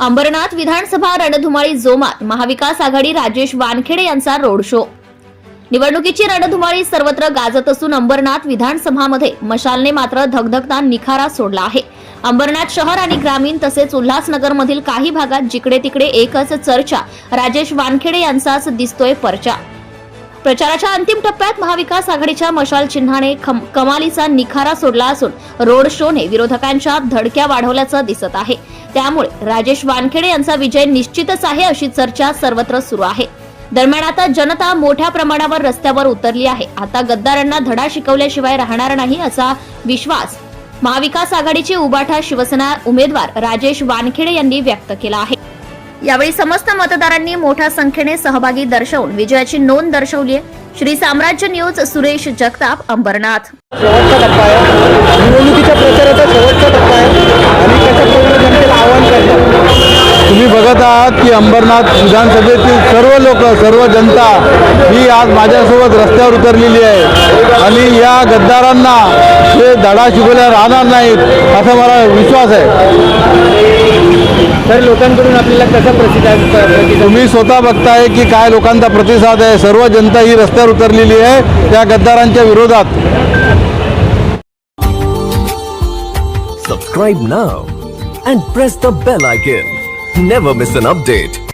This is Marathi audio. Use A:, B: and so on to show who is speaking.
A: अंबरनाथ विधानसभा रणधुमाळी जोमात महाविकास आघाडी राजेश वानखेडे यांचा रोड शो. निवडणुकीची रणधुमाळी सर्वत्र गाजत असून अंबरनाथ विधानसभामध्ये मशालने मात्र धगधगता निखारा सोडला आहे. अंबरनाथ शहर आणि ग्रामीण तसेच उल्हासनगरमधील काही भागात जिकडे तिकडे एकच चर्चा राजेश वानखेडे यांचाच दिसतोय परचा. प्रचाराच्या अंतिम टप्प्यात महाविकास आघाडीच्या मशाल चिन्हाने खम- कमालीचा निखारा सोडला असून रोड शोने विरोधकांच्या धडक्या वाढवल्याचं दिसत आहे. त्यामुळे राजेश वानखेडे यांचा विजय निश्चितच आहे अशी चर्चा सर्वत्र सुरू आहे. दरम्यान आता जनता मोठ्या प्रमाणावर रस्त्यावर उतरली आहे. आता गद्दारांना धडा शिकवल्याशिवाय राहणार नाही असा विश्वास महाविकास आघाडीचे उबाठा शिवसेना उमेदवार राजेश वानखेडे यांनी व्यक्त केला आहे. यावेळी समस्त मतदारांनी मोठ्या संख्येने सहभागी दर्शवून विजयाची नोंद दर्शवली आहे. श्री साम्राज्य न्यूज सुरेश जगताप अंबरनाथ.
B: शेवटचा टप्पा आहे. निवडणुकीच्या प्रचाराचा शेवटचा टप्पा आहे आणि त्याच्यापूर्वी जनतेला आवाहन करतात.
C: तुम्ही बघत आहात की अंबरनाथ विधानसभेतील सर्व लोक सर्व जनता ही आज माझ्यासोबत रस्त्यावर उतरलेली आहे. आणि या गद्दारांना ते धडा शिकवल्या राहणार नाहीत असा मला विश्वास आहे.
B: तर लोकांकडून आपल्याला कसा प्रतिसाद
C: तुम्ही स्वतः बघताय की काय लोकांचा प्रतिसाद आहे सर्व जनता ही रस्त्यावर उतरलेली आहे त्या गद्दारांच्या विरोधात
D: Subscribe now and press the bell icon. Never miss an update.